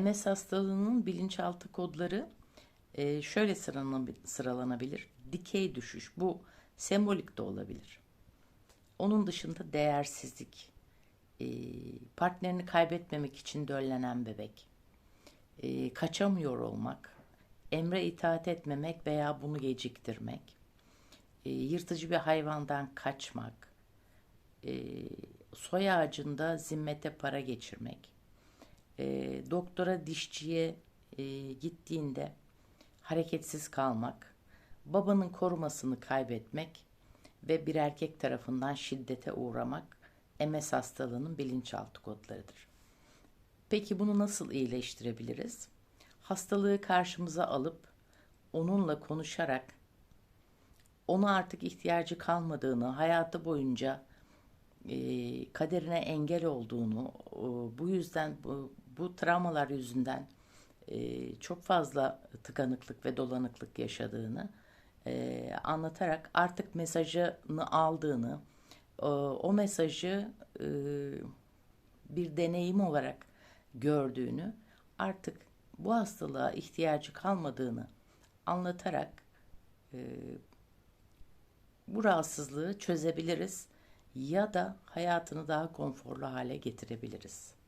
MS hastalığının bilinçaltı kodları e, şöyle sıralana- sıralanabilir. Dikey düşüş. Bu sembolik de olabilir. Onun dışında değersizlik, e, partnerini kaybetmemek için döllenen bebek, e, kaçamıyor olmak, emre itaat etmemek veya bunu geciktirmek, yırtıcı bir hayvandan kaçmak, e, soy ağacında zimmete para geçirmek, e, doktora dişçiye e, gittiğinde hareketsiz kalmak, babanın korumasını kaybetmek ve bir erkek tarafından şiddete uğramak MS hastalığının bilinçaltı kodlarıdır. Peki bunu nasıl iyileştirebiliriz? Hastalığı karşımıza alıp onunla konuşarak ona artık ihtiyacı kalmadığını, hayatı boyunca e, kaderine engel olduğunu, e, bu yüzden bu, bu travmalar yüzünden e, çok fazla tıkanıklık ve dolanıklık yaşadığını e, anlatarak artık mesajını aldığını, e, o mesajı e, bir deneyim olarak gördüğünü, artık bu hastalığa ihtiyacı kalmadığını anlatarak e, bu rahatsızlığı çözebiliriz ya da hayatını daha konforlu hale getirebiliriz.